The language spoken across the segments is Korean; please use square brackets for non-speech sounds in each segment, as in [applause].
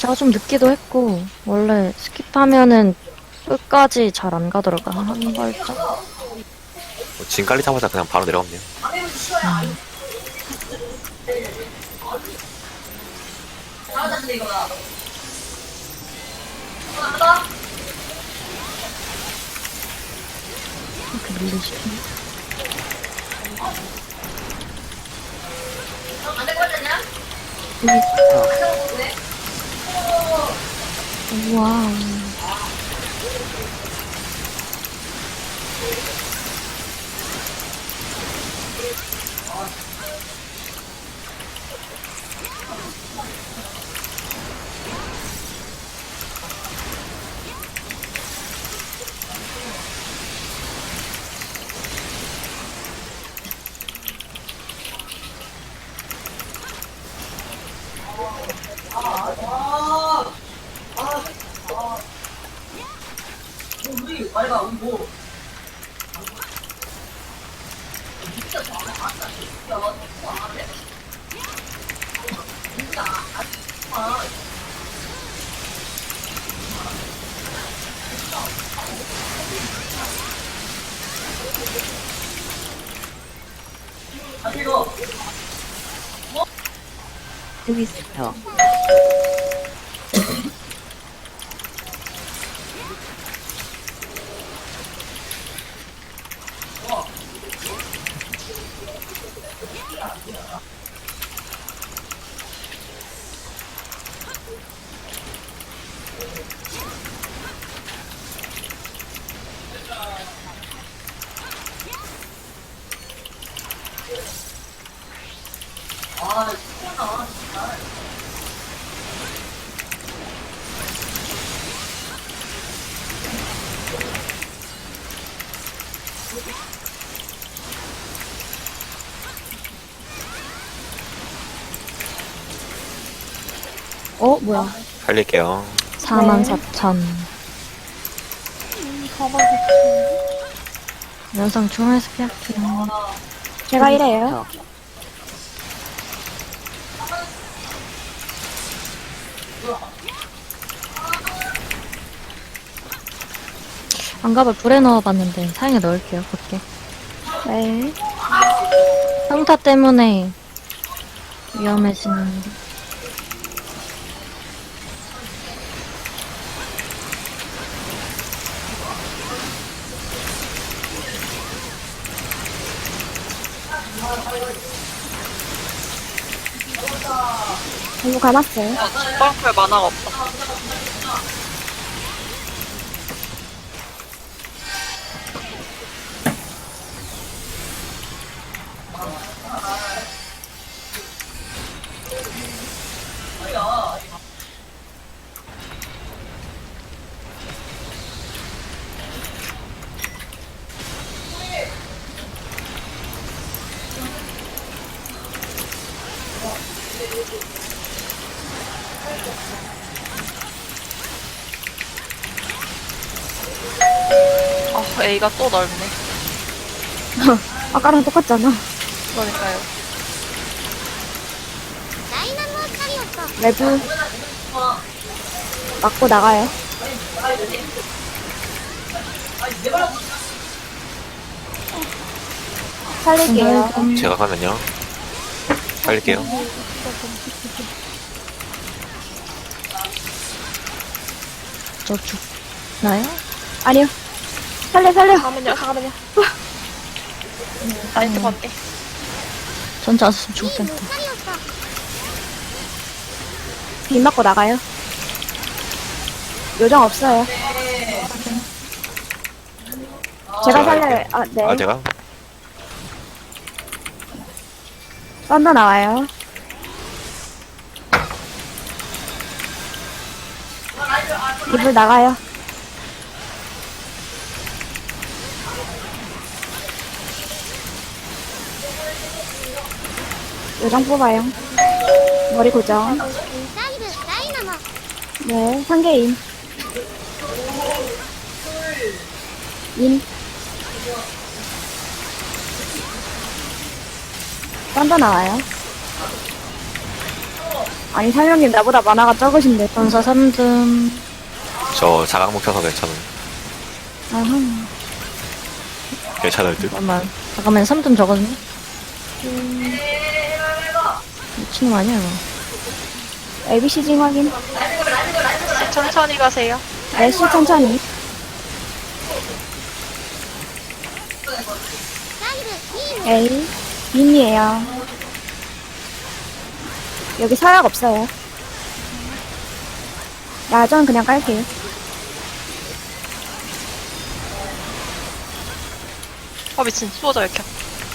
제가 좀 늦기도 했고, 원래 스킵하면은 끝까지 잘 안 가더라고요. 한 발짝. 뭐 진 깔리 타마자 그냥 바로 내려갔네요. 이렇게 밀리시네. 와우. 있어 어, 뭐야. 살릴게요. 44,000. 연상 중앙에서 피할게요. 제가 이래요. 안갑을 불에 넣어봤는데 사양에 넣을게요, 밖에. 네. 평타 때문에 위험해지는데. 너무 감았어요. 뻘펄 만화가 없다. A가 또 넓네. [laughs] 아까랑 똑같잖아. 그러니까요. 외부. 맞고 나가요. 살릴게요. 제가 가면요. 살릴게요. 저 죽나요? 아니요. 살려, 살려. 잠깐만요, 잠깐만요. 나이트 받게. 전자 왔으면 죽겠다. 빗 맞고 나가요. 요정 없어요. 제가 제가 살려요. 할게요. 아, 네. 아, 제가? 썬더 나와요. 이불 나가요. 요정 뽑아요. 머리 고정. 네, 상계인. 인. 썬더 나와요. 아니, 사장님 나보다 만화가 적으신데. 전사 3등. 저 자각 먹혀서 괜찮은. 아하. 괜찮을 듯. 잠깐만. 잠깐만, 3등 저거든요? 미친놈 아니야, 이거. ABC 징 확인. 천천히 가세요. 날씨 천천히. A. 민이에요. 여기 서약 없어요. 야전 그냥 깔게요. 어 미친 수호자 이렇게.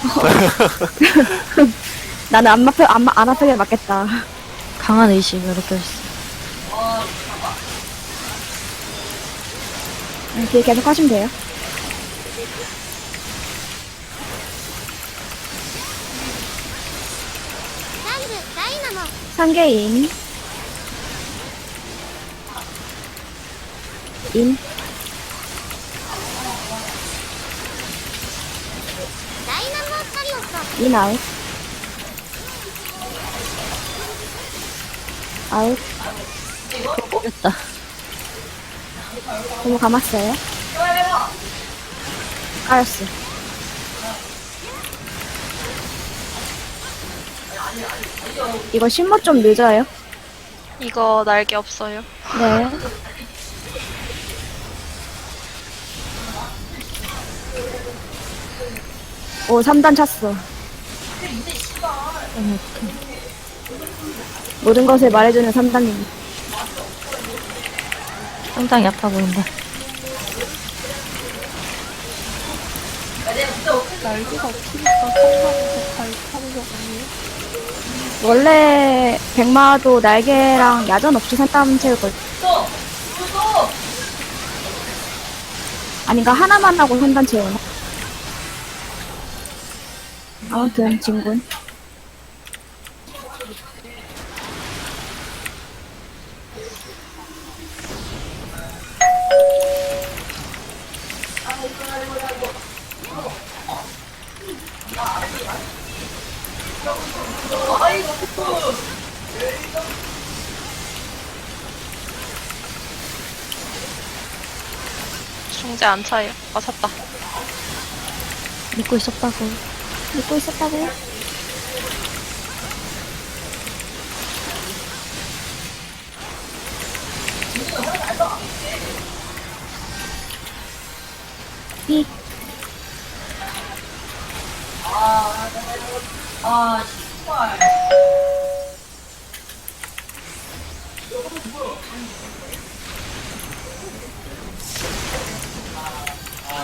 [laughs] [laughs] 나는 안 아프, 안, 안 아프게 맞겠다. 강한 의식을 느껴졌어. 이렇게 계속 하시면 돼요. 상계인 인 인 아웃 아웃 모르겠다. 너무 감았어요 까였어 이거 신모 좀 늦어요 이거 날개 없어요. 네. 오, 3단 찼어. 모든 것을 말해주는 3단입니다. 상당히 아파 보인다. 원래 백마도 날개랑 야전 없이 3단 채울 걸. 아닌가 하나만 하고 3단 채우나? 아무튼 진군. 중재 안 차요. 아 찼다. 믿고 있었다고. 믿고 있었다고요? 삐.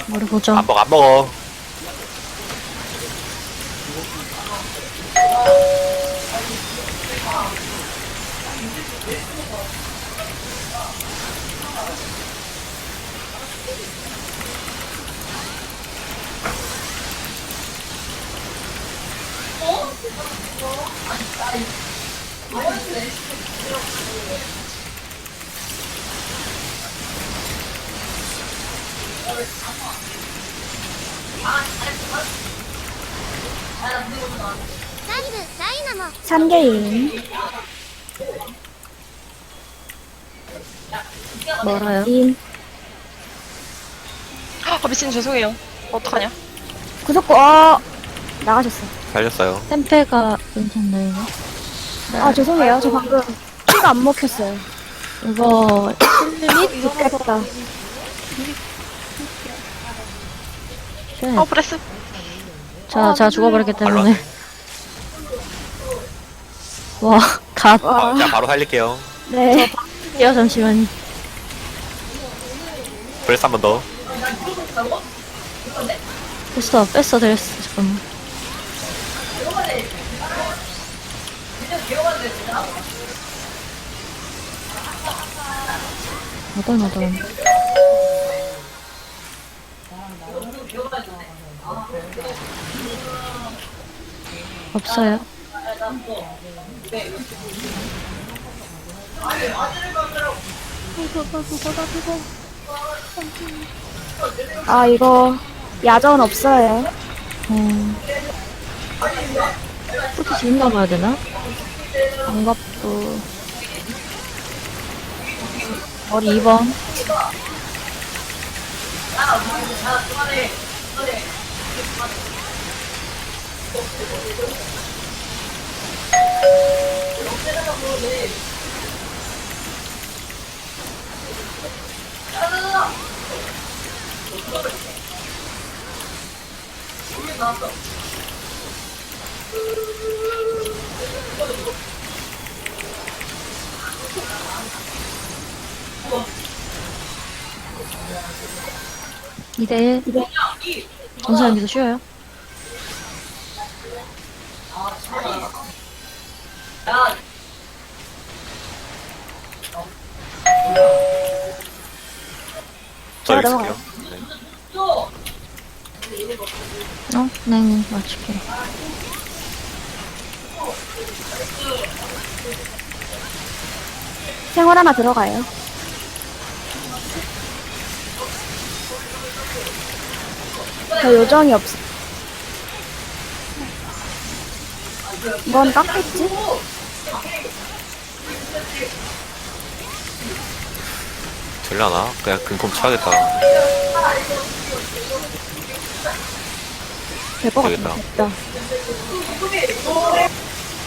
머리 보죠. 안 먹어, 안 먹어. 삼개인 멀어요. 인 아 미친 죄송해요. 어떡하냐? 구속구 어 나가셨어. 살렸어요. 템페가 괜찮네, 이거. 아 죄송해요. 저 방금 피가 안 먹혔어요. 이거, 힐릿? 좋겠다. 쉣. 어 브레스. 자, 제가 죽어버렸기 때문에. [laughs] 와, 갓. 와, 자, 바로 살릴게요. 네. 야, [laughs] 잠시만요. 브레스 한 번 더. 뺐어, 뺐어, 드렸어. 잠깐만. 어떤, 어떤. 없어요. 아 이거 야전 없어요. 어. 포트 지금 가봐야 되나? 아이고. 머리 2번. 이대1 전사 여기서 쉬어요. 저 여기 넘어가요. 있을게요. 네. 어? 네, 네, 맞출게. 생활 하나 들어가요. 저 요정이 없어. 이건 깎겠지? 될라나? 그냥 근콤 쳐야겠다. 될것 되겠다. 됐다.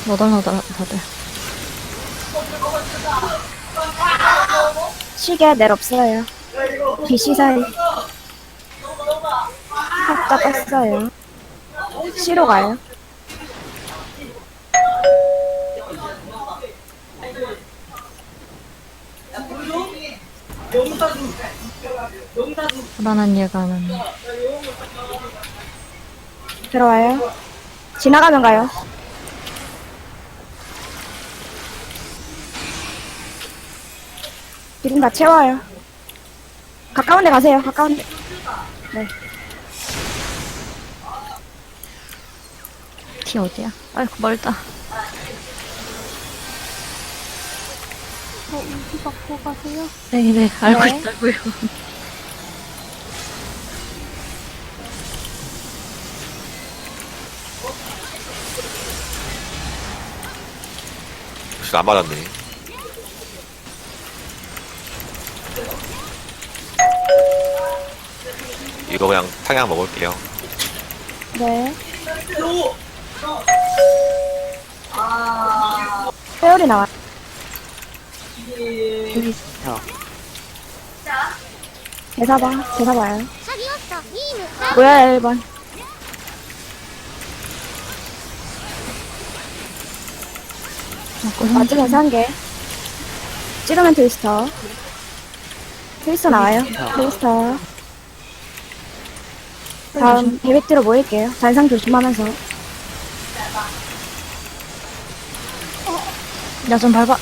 너덜너덜 다들. 시계 낼 없어요. BC 사이. 살짝 뺐어요. C로 가요. 불안한 예감은. 들어와요. 지나가면 가요. 기름 다 채워요. 가까운 데 가세요. 가까운 데. 네. 티 어디야? 아이고, 멀다. 어, 우지 받고 가세요. 네, 네, 알고 네. 있다고요. 혹시 안 맞았네. 이거 그냥 탕양 먹을게요. 네. 회오리 나와. 트위스터, 대사 봐. 대사 봐요. 뭐야, 1번. 먹고 마지막 한 개. 찌르면 트위스터. 트위스터 나와요. 트위스터. 다음 데비트로 모일게요. 단상 조심하면서. 야좀 밟아.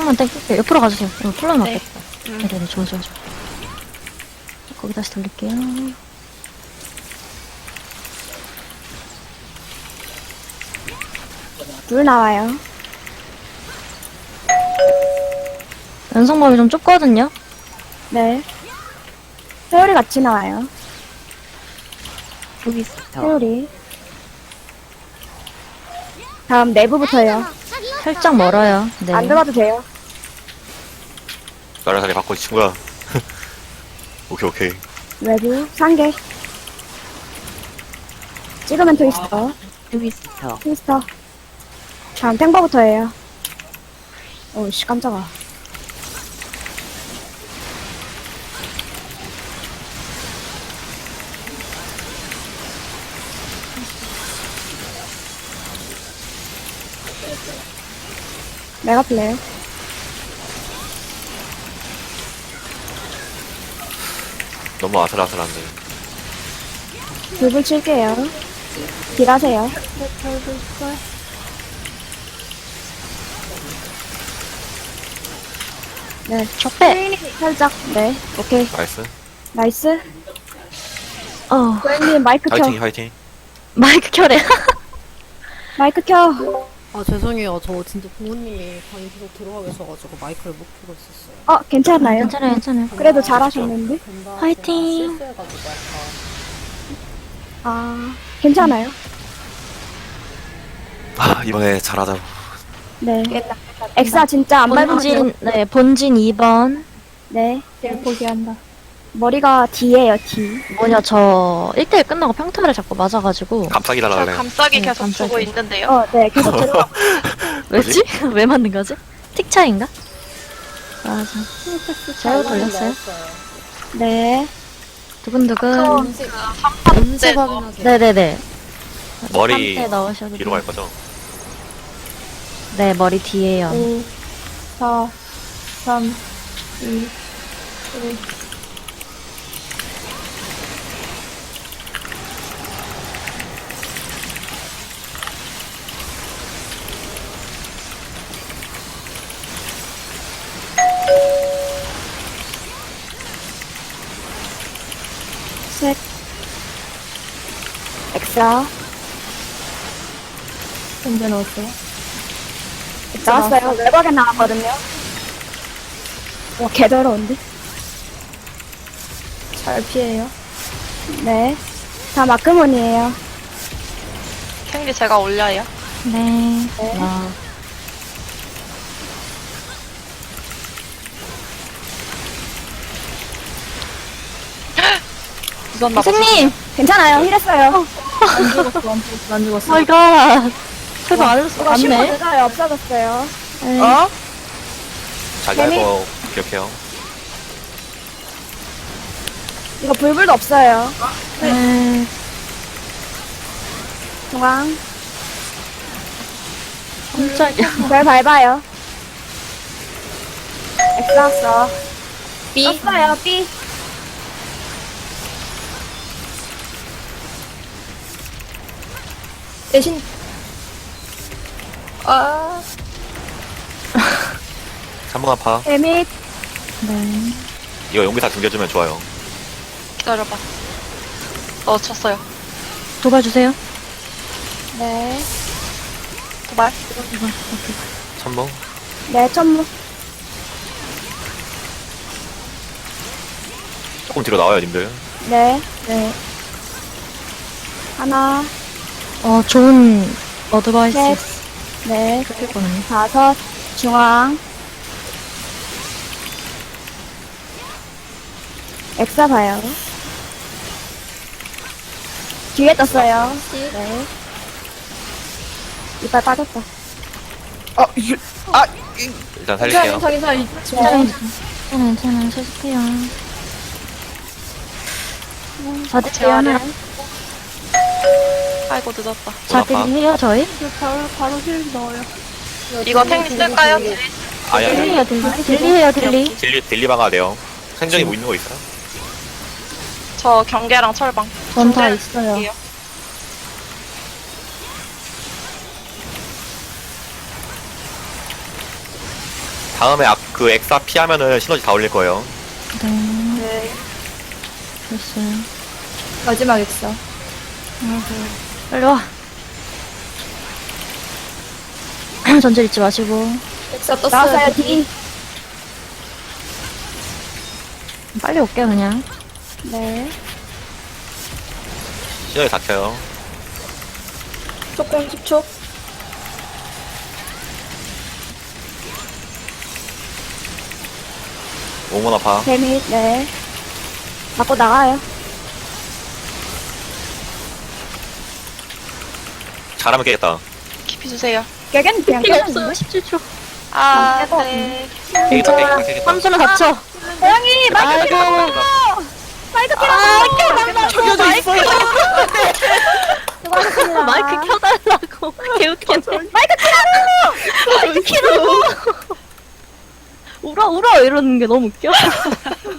조금만 땡길게요. 옆으로 가주세요. 이거 플러 네. 맞겠다. 네네네, 좋아, 좋아, 좋아. 거기 다시 돌릴게요. 물 나와요. 연속범위 좀 좁거든요? 네. 회오리 같이 나와요. 트위스터, 회오리. 다음 내부부터요. 살짝 멀어요. 네. 안 들어도 돼요. 나랑 자리 바꿔 친구야. [laughs] 오케이 오케이. 외부 상계. 찍으면 트위스터. 트위스터, 트위스터. 다음 탱버부터예요. 오씨 깜짝아. 메가 플레이. 너무 아슬아슬한데. 불불 칠게요. 딜하세요. 네, 적배! 살짝. 네, 오케이. 나이스. 나이스. 어, 고객님 마이크 켜. 화이팅 화이팅. 마이크 켜래. 마이크 켜. 아 죄송해요. 저 진짜 부모님이 방에 계속 들어가 계셔가지고 마이크를 못 켜고 있었어요. 어, 괜찮아요. 괜찮아요, 괜찮아요. 그래도 잘하셨는데? 금방 화이팅! 제가 실수해가지고 약간 아, 괜찮아요. 아, 이번에 잘하자. 네. 엑사 진짜 안 밟으면 돼요. 본진, 네, 본진 2번. 네. 포기한다. 머리가 D예요, D. 뭐냐, 저 1대1 끝나고 평타를 자꾸 맞아가지고. 감싸기 저 달라래. 감싸기 네, 계속 감싸기. 주고 있는데요. 어, 네. 계속 [laughs] 들어. [laughs] 왜지? [laughs] 왜 맞는 거지? 틱 차인가? 맞아. 제가 돌렸어요. 네. 두근두근. 언제 언제 확인하세요? 네네네. 머리 상태 넣으셔도 뒤로 돼요. 갈 거죠? 네, 머리 뒤에요. 5, 4, 3, 2, 1. 셋. 엑사. 언제 넣었어요? 나왔어요. 외곽에 나왔거든요. 와, 개더러운데? 잘 피해요. 네. 다 마크몬이에요. 캔디 제가 올려요. 네. 네. 와. [gasps] 나 선생님! 괜찮아요. 힐했어요. 안 죽었어. 마이 갓. 설마 안 죽었어. 이거 신고 맞네. 늦어요. 없어졌어요. 네. 어? 자기 재미- 할거 기억해요. 이거 불불도 없어요. 네. 중앙. 깜짝이야. 별 밟아요. 엑사 써. B. 썼어요. B. 대신 아 3번 아파. 데밋 네. 이거 용기 다 등겨주면 좋아요. 기다려봐. 어, 쳤어요. 도발 주세요. 네. 도발. 3번. 네, 천무. 조금 뒤로 나와요, 님들. 네. 네. 하나, 어, 좋은 어드바이스. 셋. 네. 다섯, 중앙. 엑사 봐요. 뒤에 떴어요. 네. 이빨 빠졌다. 일단 살릴게요. 괜찮아요, 괜찮아요. 괜찮아요. 세수해요. 자디 제가 하나. 아이고, 늦었다. 자디 아파. 해요, 저희? 이거 탱리 쓸까요? 아야, 딜리해요, 딜리. 딜리해요, 딜리. 딜리, 딜리 방아 돼요. 생존이 뭐 있는 거 있어요? 저 경계랑 철방. 전 다 있어요. 다음에 아, 그 엑사 피하면은 시너지 다 올릴 거예요. 네. 됐어요. 마지막 엑사. 빨리 와. [clears throat] 전질 잊지 마시고. 엑사 떴어요. 나왔어요, D. 빨리 올게요, 그냥. 네. 시너지 다 켜요. 조금 10초. 옹원 아파. 데밋, 네. 맞고 나가요. 잘하면 깨겠다. 깊이 주세요. 깨겐 그냥 피가? 없어요, 17초. 아. 네. 깨겠다, 깨겠다, 깨겠다. 닫혀. 고양이, 마이크 아이고. 마이크 키라고! 켜져 있어요. 수고하셨습니다. 마이크 켜달라고. [laughs] 개웃기네. 마이크 켜라고! 마이크 켜라고! 울어, 울어! 이러는 게 너무 웃겨. [laughs]